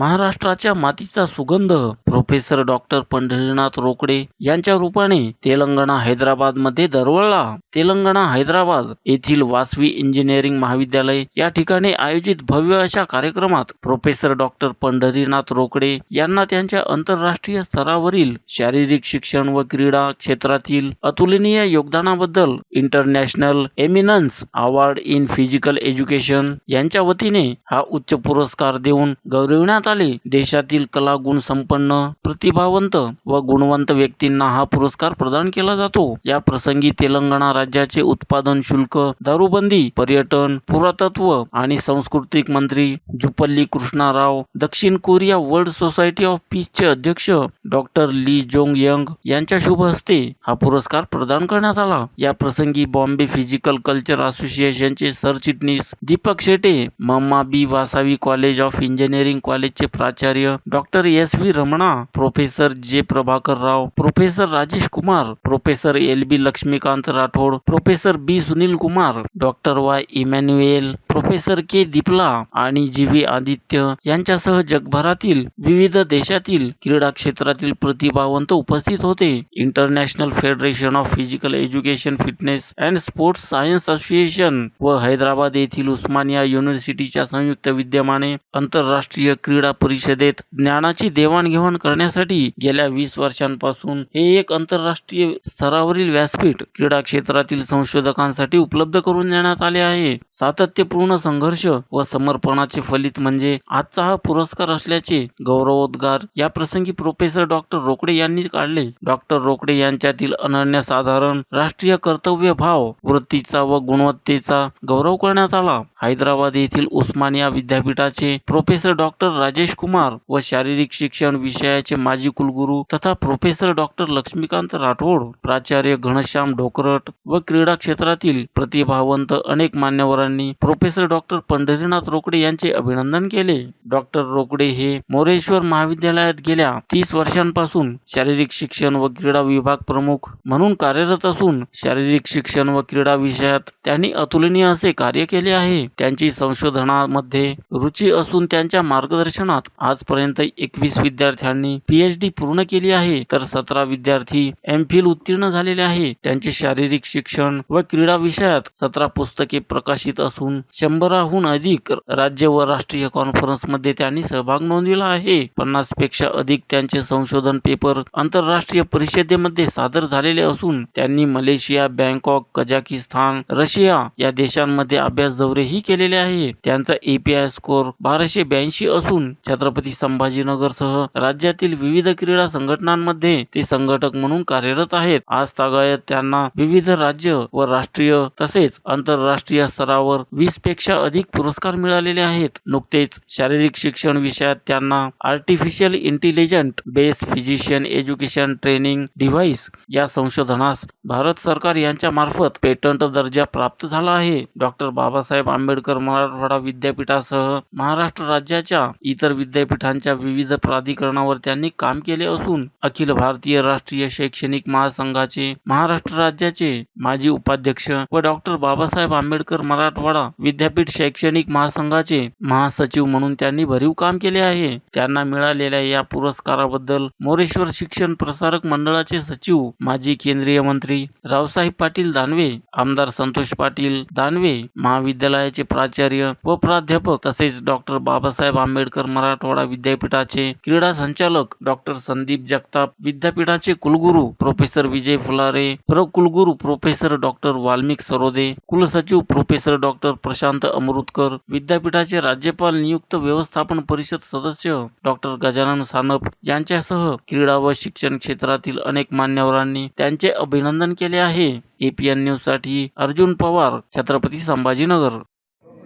महाराष्ट्राच्या मातीचा सुगंध. प्रोफेसर डॉक्टर पंढरीनाथ रोकडे यांच्या रूपाने तेलंगणा हैदराबादमध्ये दरवळला. तेलंगणा हैदराबाद येथील वासवी इंजिनिअरिंग महाविद्यालय या ठिकाणी आयोजित भव्य अशा कार्यक्रमात प्रोफेसर डॉक्टर पंढरीनाथ रोकडे यांना त्यांच्या आंतरराष्ट्रीय स्तरावरील शारीरिक शिक्षण व क्रीडा क्षेत्रातील अतुलनीय योगदानाबद्दल international eminence award in physical education यांच्या वतीने हा उच्च पुरस्कार देऊन गौरविण्यात आले. देशातील कला गुण संपन्न प्रतिभावंत व गुणवंत व्यक्तींना हा पुरस्कार प्रदान केला जातो. या प्रसंगी तेलंगणा राज्याचे उत्पादन शुल्क दारूबंदी पर्यटन पुरातत्व आणि सांस्कृतिक मंत्री जुपल्ली कृष्णाराव दक्षिण कोरिया वर्ल्ड सोसायटी ऑफ पीसचे अध्यक्ष डॉक्टर ली जोंग यंग यांच्या शुभ हस्ते हा पुरस्कार प्रदान करण्यात आला. या प्रसंगी बॉम्बे फिजिकल कल्चर असोसिएशनचे सरचिटणीस Deepak Shete mamma B Vasavi college of engineering कॉलेजचे प्राचार्य doctor S V Ramana professor J Prabhakar Rao professor Rajesh Kumar professor L B Laxmikant Rathod professor B Sunil Kumar doctor Y Emmanuel professor K Deepla आणि G V Aditya यांच्यासह जगभरातील विविध देशातील क्रीडा क्षेत्रातील प्रतिभावंत उपस्थित होते. International federation of physical education fitness and sports science association व हैदराबाद येथील उस्मानिया युनिव्हर्सिटीच्या संयुक्त विद्यमाने आंतरराष्ट्रीय क्रीडा परिषदेत ज्ञानाची देवाणघेवाण करण्यासाठी गेल्या वीस वर्षांपासून हे एक आंतरराष्ट्रीय स्तरावरील व्यासपीठ क्रीडा क्षेत्रातील संशोधकांसाठी उपलब्ध करून देण्यात आले आहे. सातत्यपूर्ण पूर्ण संघर्ष व समर्पणाचे फलित म्हणजे आजचा हा पुरस्कार असल्याचे गौरवोद्गार. या प्रसंगी प्रोफेसर डॉक्टर रोकडे यांनी काढले. डॉक्टर रोकडे यांच्यातील अनन्यसाधारण राष्ट्रीय कर्तव्य भाव वृत्तीचा व गुणवत्तेचा गौरव करण्यात आला. हैदराबाद येथील उस्मानिया विद्यापीठाचे प्रोफेसर डॉक्टर राजेश कुमार व शारीरिक शिक्षण विषयाचे माजी कुलगुरू तथा प्रोफेसर डॉक्टर लक्ष्मीकांत राठोड प्राचार्य घनश्याम ढोकरट व क्रीडा क्षेत्रातील प्रतिभावंत अनेक मान्यवरांनी प्रोफेसर डॉक्टर पंढरीनाथ रोकडे यांचे अभिनंदन केले. डॉक्टर रोकडे हे मोरेश्वर महाविद्यालयात गेल्या तीस वर्षांपासून शारीरिक शिक्षण व क्रीडा विभाग प्रमुख म्हणून कार्यरत असून शारीरिक शिक्षण व क्रीडा विषयात त्यांनी अतुलनीय असे कार्य केले आहे. त्यांची संशोधनामध्ये रुची असून त्यांच्या मार्गदर्शनात आजपर्यंत एकवीस विद्यार्थ्यांनी पीएचडी पूर्ण केली आहे. तर सतरा विद्यार्थी एम फिल उत्तीर्ण झालेले आहे. त्यांचे शारीरिक शिक्षण व क्रीडा विषयात सतरा पुस्तके प्रकाशित असून शंभराहून अधिक राज्य व राष्ट्रीय कॉन्फरन्समध्ये त्यांनी सहभाग नोंदविला आहे. पन्नासपेक्षा अधिक त्यांचे संशोधन पेपर आंतरराष्ट्रीय परिषदेमध्ये सादर झालेले असून त्यांनी मलेशिया बँकॉक कझाकिस्तान रशिया या देशांमध्ये अभ्यास दौरेही केलेले आहे. त्यांचा एपीआय स्कोर बाराशे ब्याऐंशी असून छत्रपती संभाजीनगरसह राज्यातील विविध क्रीडा संघटनांमध्ये ते संघटक म्हणून कार्यरत आहेत. आज तागायत त्यांना विविध राज्य व राष्ट्रीय तसेच आंतरराष्ट्रीय स्तरावर वीस पेक्षा अधिक पुरस्कार मिळालेले आहेत. नुकतेच शारीरिक शिक्षण विषयात त्यांना artificial intelligent base physician education training device या संशोधनास भारत सरकार यांच्या मार्फत पेटंट दर्जा प्राप्त झाला आहे. डॉक्टर बाबासाहेब आंबेडकर मराठवाडा विद्यापीठासह महाराष्ट्र राज्याच्या इतर विद्यापीठांच्या विविध प्राधिकरणावर त्यांनी काम केले असून अखिल भारतीय राष्ट्रीय शैक्षणिक महासंघाचे महाराष्ट्र राज्याचे माजी उपाध्यक्ष व डॉक्टर बाबासाहेब आंबेडकर मराठवाडा विद्या विद्यापीठ शैक्षणिक महासंघाचे महासचिव म्हणून त्यांनी भरीव काम केले आहे. त्यांना मिळालेल्या या पुरस्काराबद्दल मोरेश्वर शिक्षण प्रसारक मंडळाचे सचिव माजी केंद्रीय मंत्री रावसाहेब पाटील दानवे आमदार संतोष पाटील दानवे महाविद्यालयाचे प्राचार्य व प्राध्यापक तसेच डॉक्टर बाबासाहेब आंबेडकर मराठवाडा विद्यापीठाचे क्रीडा संचालक डॉक्टर संदीप जगताप विद्यापीठाचे कुलगुरू प्रोफेसर विजय फुलारे प्र कुलगुरू प्रोफेसर डॉक्टर वाल्मिक सरोदे कुलसचिव प्रोफेसर डॉक्टर प्रशांत अमृतकर विद्यापीठाचे राज्यपाल नियुक्त व्यवस्थापन परिषद सदस्य डॉक्टर गजानन सानप यांच्यासह क्रीडा व शिक्षण क्षेत्रातील अनेक मान्यवरांनी त्यांचे अभिनंदन केले आहे एपीएन न्यूजसाठी Arjun Pawar Chhatrapati Sambhajinagar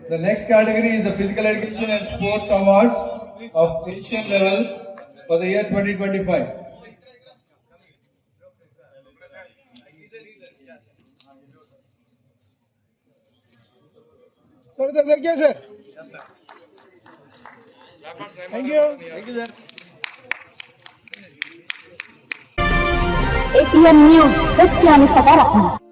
The next category is the Physical Education and Sports Awards of Asian level for the year 2025. Sir इधर देखिए sir thank you thank you sir APN news सत्य आणि सकारात्मक